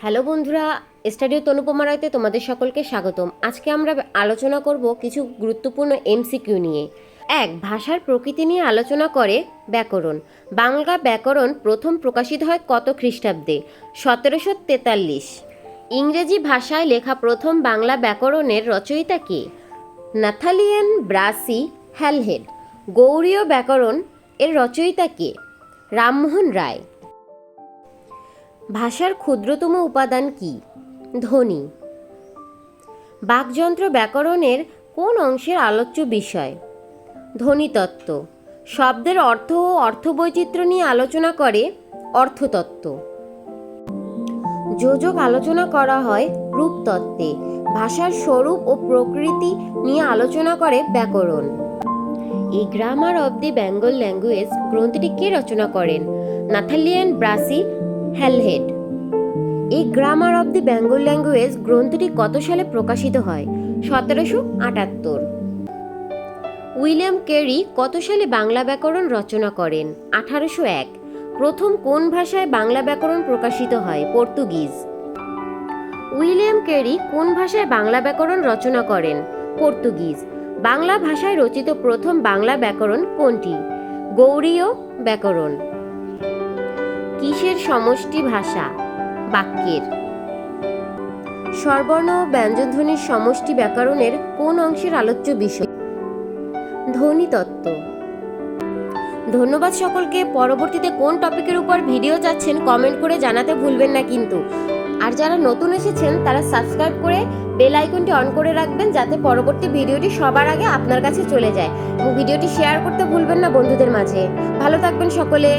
Hello বন্ধুরা, স্টাডিও তনুপমা রায়তে তোমাদের সকলকে স্বাগতম। আজকে আমরা আলোচনা করব কিছু গুরুত্বপূর্ণ এমসিকিউ নিয়ে। এক, ভাষার প্রকৃতি নিয়ে আলোচনা করে ব্যাকরণ। বাংলা ব্যাকরণ প্রথম প্রকাশিত হয় কত খ্রিস্টাব্দে? সতেরোশো তেতাল্লিশ। ইংরেজি ভাষায় লেখা প্রথম বাংলা ব্যাকরণের রচয়িতা কে? নাথালিয়ান ব্রাসি হ্যালহেড। গৌরীয় ব্যাকরণ এর রচয়িতা কে? রামমোহন রায়। ভাষার ক্ষুদ্রতম উপাদান কি? ধ্বনি। বাকযন্ত্র ব্যাকরণের কোন অংশের আলোচ্য বিষয়? ধ্বনিতত্ত্ব। শব্দের অর্থ ও অর্থবৈচিত্র্য নিয়ে আলোচনা করে অর্থতত্ত্ব। যোজক আলোচনা করা হয় রূপতত্ত্বে। ভাষার স্বরূপ ও প্রকৃতি নিয়ে আলোচনা করে ব্যাকরণ। এই grammar of the Bengal language গ্রন্থটি কে রচনা করেন? নাথালিয়ান ব্রাসি হ্যালহেড এই grammar of the Bengal language গ্রন্থটি কত সালে প্রকাশিত হয়? সতেরোশো আটাত্তর। উইলিয়াম কেরি কত সালে বাংলা ব্যাকরণ রচনা করেন? আঠারোশো এক। প্রথম কোন ভাষায় বাংলা ব্যাকরণ প্রকাশিত হয়? পর্তুগিজ। উইলিয়াম কেরি কোন ভাষায় বাংলা ব্যাকরণ রচনা করেন? পর্তুগিজ। বাংলা ভাষায় রচিত প্রথম বাংলা ব্যাকরণ কোনটি? গৌড়ীয় ব্যাকরণ। কিসের সমষ্টি ভাষা? বাক্যের। স্বরবর্ণ ও ব্যঞ্জনধ্বনির সমষ্টি ব্যাকরণের কোন অংশের আলোচ্য বিষয়? ধ্বনিতত্ত্ব ধন্যবাদ সকলকে। পরবর্তীতে কোন টপিকের উপর ভিডিও চাচ্ছেন কমেন্ট করে জানাতে ভুলবেন না কিন্তু। আর যারা নতুন এসেছেন, তারা সাবস্ক্রাইব করে বেল আইকনটি অন করে রাখবেন যাতে পরবর্তী ভিডিওটি সবার আগে আপনার কাছে চলে যায়। এবং ভিডিওটি শেয়ার করতে ভুলবেন না বন্ধুদের মাঝে। ভালো থাকবেন সকলে।